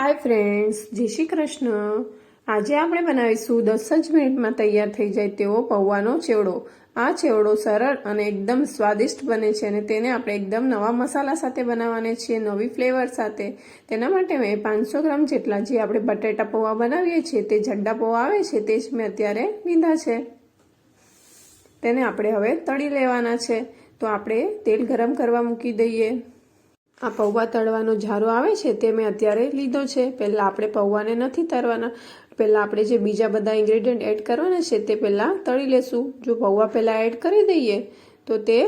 Hi friends જય શ્રી કૃષ્ણ. આજે આપણે બનાવીશું દસ જ મિનિટમાં તૈયાર થઈ જાય તેવો પૌવાનો ચેવડો. આ ચેવડો સરળ અને એકદમ સ્વાદિષ્ટ બને છે અને તેને આપણે એકદમ નવા મસાલા સાથે બનાવવાને છીએ, નવી ફ્લેવર સાથે. તેના માટે મેં પાંચસો ગ્રામ જેટલા જે આપણે બટેટા પૌવા બનાવીએ છીએ, તે જડ્ડા પૌવા આવે છે, તે જ મેં અત્યારે લીધા છે. તેને આપણે હવે તળી લેવાના છે. તો આપણે તેલ ગરમ કરવા મૂકી દઈએ. આ પૌવા તળવાનો ઝારો આવે છે તે મેં અત્યારે લીધો છે. પહેલાં આપણે પૌવાને નથી તળવાના પહેલાં આપણે જે બીજા બધા ઇન્ગ્રેડિયન્ટ એડ કરવાના છે તે પહેલાં તળી લેશું. જો પૌવા પહેલાં એડ કરી દઈએ, તો તે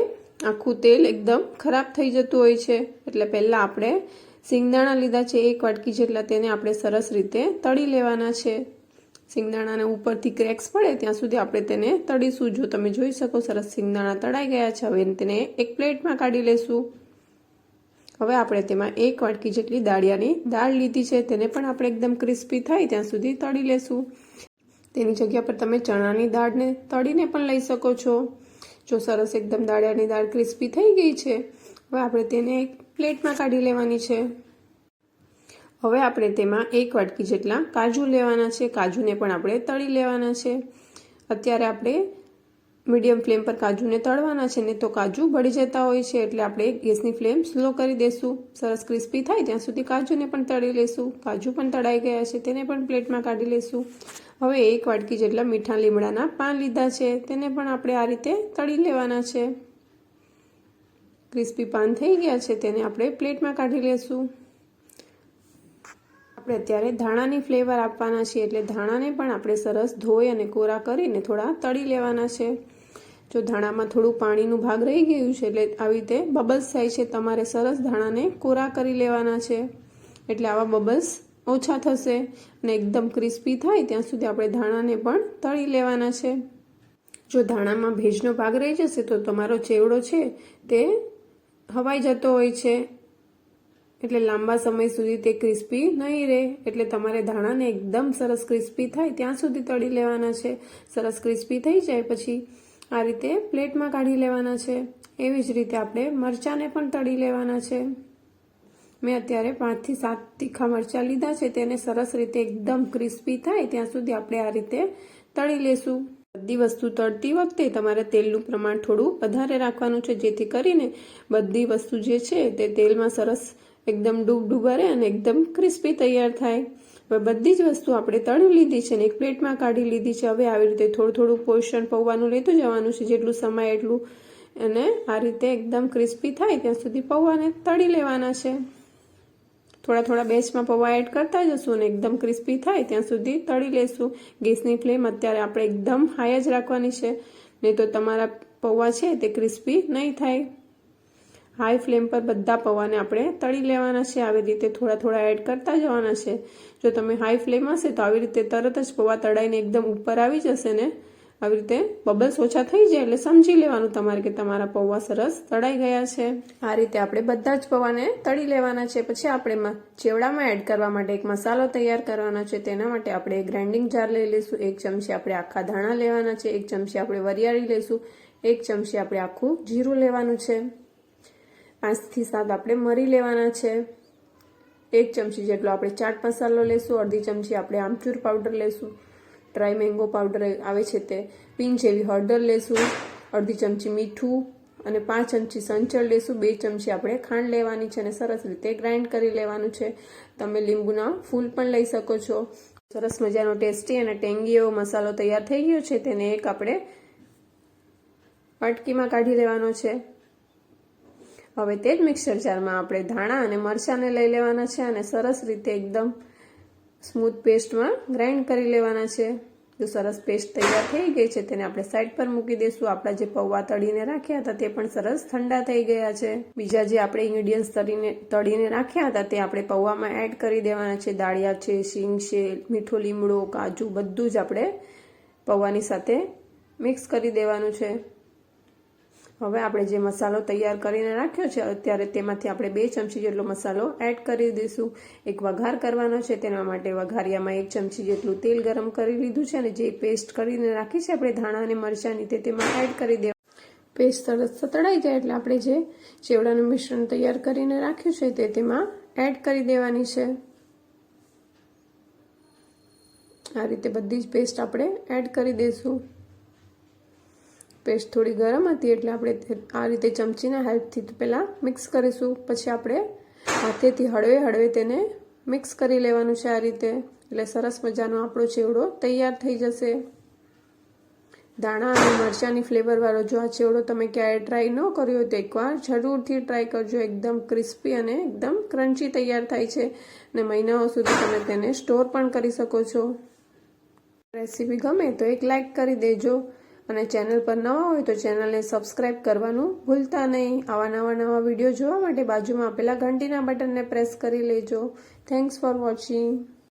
આખું તેલ એકદમ ખરાબ થઈ જતું હોય છે. એટલે પહેલાં આપણે સિંગદાણા લીધા છે, એક વાટકી જેટલા તેને આપણે સરસ રીતે તળી લેવાના છે. સિંગદાણાને ઉપરથી ક્રેક્સ પડે ત્યાં સુધી આપણે તેને તળીશું. જો તમે જોઈ શકો, સરસ સિંગદાણા તળાઈ ગયા છે. હવે તેને એક પ્લેટમાં કાઢી લેશું. હવે આપણે તેમાં એક વાટકી જેટલી દાળિયાની દાળ લીધી છે, તેને પણ આપણે એકદમ ક્રિસ્પી થાય ત્યાં સુધી તળી લેશું. તેની જગ્યા પર તમે ચણાની દાળને તળીને પણ લઈ શકો છો. જો સરસ એકદમ દાળિયાની દાળ ક્રિસ્પી થઈ ગઈ છે, હવે આપણે તેને એક પ્લેટમાં કાઢી લેવાની છે. હવે આપણે તેમાં એક વાટકી જેટલા કાજુ લેવાના છે, કાજુને પણ આપણે તળી લેવાના છે. અત્યારે આપણે મીડિયમ ફ્લેમ પર કાજુને તળવાના છે ને તો કાજુ બળી જતા હોય છે એટલે આપણે ગેસની ફ્લેમ સ્લો કરી દેશું. સરસ ક્રિસ્પી થાય ત્યાં સુધી કાજુને પણ તળી લેશું. કાજુ પણ તળાઈ ગયા છે, તેને પણ પ્લેટમાં કાઢી લેશું. હવે એક વાટકી જેટલા મીઠા લીમડાના પાન લીધા છે, તેને પણ આપણે આ રીતે તળી લેવાના છે. ક્રિસ્પી પાન થઈ ગયા છે, તેને આપણે પ્લેટમાં કાઢી લેશું. આપણે અત્યારે ધાણાની ફ્લેવર આપવાના છીએ એટલે ધાણાને પણ આપણે સરસ ધોઈ અને કોરા કરીને થોડા તળી લેવાના છે. જો ધાણામાં થોડું પાણીનું ભાગ રહી ગયું છે એટલે આવી રીતે બબલ્સ થાય છે, તમારે સરસ ધાણાને કોરા કરી લેવાના છે. એટલે આવા બબલ્સ ઓછા થશે અને એકદમ ક્રિસ્પી થાય ત્યાં સુધી આપણે ધાણાને પણ તળી લેવાના છે. જો ધાણામાં ભેજનો ભાગ રહી જશે તો તમારો ચેવડો છે તે હવાઈ જતો હોય છે. એટલે લાંબા સમય સુધી તે ક્રિસ્પી નહીં રહે. એટલે તમારે ધાણાને એકદમ સરસ ક્રિસ્પી થાય ત્યાં સુધી તળી લેવાના છે. સરસ ક્રિસ્પી થઈ જાય પછી આ રીતે પ્લેટમાં કાઢી લેવાના છે. એવી જ રીતે આપણે મરચાંને પણ તળી લેવાના છે. મેં અત્યારે પાંચથી સાત તીખા મરચાં લીધા છે. તેને સરસ રીતે એકદમ ક્રિસ્પી થાય ત્યાં સુધી આપણે આ રીતે તળી લેશું. બધી વસ્તુ તળતી વખતે તમારે તેલનું પ્રમાણ થોડું વધારે રાખવાનું છે, જેથી કરીને બધી વસ્તુ જે છે તે તેલમાં સરસ એકદમ ડૂબ ડૂબારે અને એકદમ ક્રિસ્પી તૈયાર થાય. હવે બધી જ વસ્તુ આપણે તળી લીધી છે ને એક પ્લેટમાં કાઢી લીધી છે. હવે આવી રીતે થોડું થોડું પોષણ પૌવાનું લેતું જવાનું છે, જેટલું સમય એટલું. અને આ રીતે એકદમ ક્રિસ્પી થાય ત્યાં સુધી પૌવાને તળી લેવાના છે. થોડા થોડા બેચમાં પૌવા એડ કરતા જશું અને એકદમ ક્રિસ્પી થાય ત્યાં સુધી તળી લેશું. ગેસની ફ્લેમ અત્યારે આપણે એકદમ હાઈ જ રાખવાની છે. નહીં તો તમારા પૌવા છે તે ક્રિસ્પી નહીં થાય. હાઈ ફ્લેમ પર બધા પૌવાને આપણે તળી લેવાના છે. આવી રીતે થોડા થોડા એડ કરતા જવાના છે. જો તમે હાઈ ફ્લેમ હશે તો આવી રીતે તરત જ પૌવા તળાઈને એકદમ ઉપર આવી જશે ને આવી રીતે બબલ્સ ઓછા થઈ જાય એટલે સમજી લેવાનું તમારે કે તમારા પૌવા સરસ તળાઈ ગયા છે. આ રીતે આપણે બધા જ પૌવાને તળી લેવાના છે. પછી આપણે ચેવડામાં એડ કરવા માટે એક મસાલો તૈયાર કરવાનો છે. તેના માટે આપણે ગ્રાઇન્ડિંગ જાર લઈ લઈશું. એક ચમચી આપણે આખા ધાણા લેવાના છે. એક ચમચી આપણે વરિયાળી લઈશું. એક ચમચી આપણે આખું જીરું લેવાનું છે. પાંચથી સાત આપણે મરી લેવાના છે. એક ચમચી જેટલો આપણે ચાટ મસાલો લેશું, અડધી ચમચી આપણે આમચૂર પાવડર લેશું. ડ્રાય મેંગો પાવડર આવે છે તે. પિંચ જેવી હળદર લેશું, અડધી ચમચી મીઠું અને પાંચ ચમચી સંચળ લેશું. બે ચમચી આપણે ખાંડ લેવાની છે અને સરસ રીતે ગ્રાઇન્ડ કરી લેવાનું છે. તમે લીંબુના ફૂલ પણ લઈ શકો છો. સરસ મજાનો ટેસ્ટી અને ટેંગી એવો મસાલો તૈયાર થઈ ગયો છે, તેને એક આપણે વાટકીમાં કાઢી લેવાનો છે. હવે તે જ મિક્સર જારમાં આપણે ધાણા અને મરચાંને લઈ લેવાના છે અને સરસ રીતે એકદમ સ્મૂથ પેસ્ટમાં ગ્રાઇન્ડ કરી લેવાના છે. જો સરસ પેસ્ટ તૈયાર થઈ ગઈ છે, તેને આપણે સાઈડ પર મૂકી દઈશું. આપણા જે પૌવા તળીને રાખ્યા હતા, તે પણ સરસ ઠંડા થઈ ગયા છે. બીજા જે આપણે ઇન્ગ્રીડિયન્ટ્સ તળીને તળીને રાખ્યા હતા, તે આપણે પૌવામાં એડ કરી દેવાના છે. દાળિયા છે, શીંગ છે, મીઠો લીમડો, કાજુ, બધું જ આપણે પૌવાની સાથે મિક્સ કરી દેવાનું છે. હવે આપણે જે મસાલો તૈયાર કરીને રાખ્યો છે, અત્યારે તેમાંથી આપણે બે ચમચી જેટલો મસાલો એડ કરી દઈશું. એક વઘાર કરવાનો છે, તેના માટે વઘારિયામાં એક ચમચી જેટલું તેલ ગરમ કરી લીધું છે અને જે પેસ્ટ કરીને રાખી છે, આપણે ધાણા અને મરચાંની તેમાં એડ કરી દેવા. પેસ્ટ સરસ સતળાઈ જાય એટલે આપણે જે ચેવડાનું મિશ્રણ તૈયાર કરીને રાખ્યું છે, તે તેમાં એડ કરી દેવાની છે. આ રીતે બધી જ પેસ્ટ આપણે એડ કરી દઈશું. પેસ્ટ થોડી ગરમ હતી એટલે આપણે આ રીતે ચમચીના હેલ્પથી પહેલાં મિક્સ કરીશું. પછી આપણે હાથેથી હળવે હળવે તેને મિક્સ કરી લેવાનું છે આ રીતે. એટલે સરસ મજાનો આપણો ચેવડો તૈયાર થઈ જશે. દાણા અને મરચાંની ફ્લેવરવાળો જો આ ચેવડો તમે ક્યારે ટ્રાય ન કર્યો હોય તો એકવાર જરૂરથી ટ્રાય કરજો. એકદમ ક્રિસ્પી અને એકદમ ક્રન્ચી તૈયાર થાય છે. અને મહિનાઓ સુધી તમે તેને સ્ટોર પણ કરી શકો છો. રેસીપી ગમે તો એક લાઇક કરી દેજો. અને ચેનલ પર નવા હોય તો ચેનલને સબસ્ક્રાઈબ કરવાનું ભૂલતા નહીં. આવા નવા નવા વીડિયો જોવા માટે બાજુમાં આપેલા ઘંટીના બટનને પ્રેસ કરી લેજો. Thanks for watching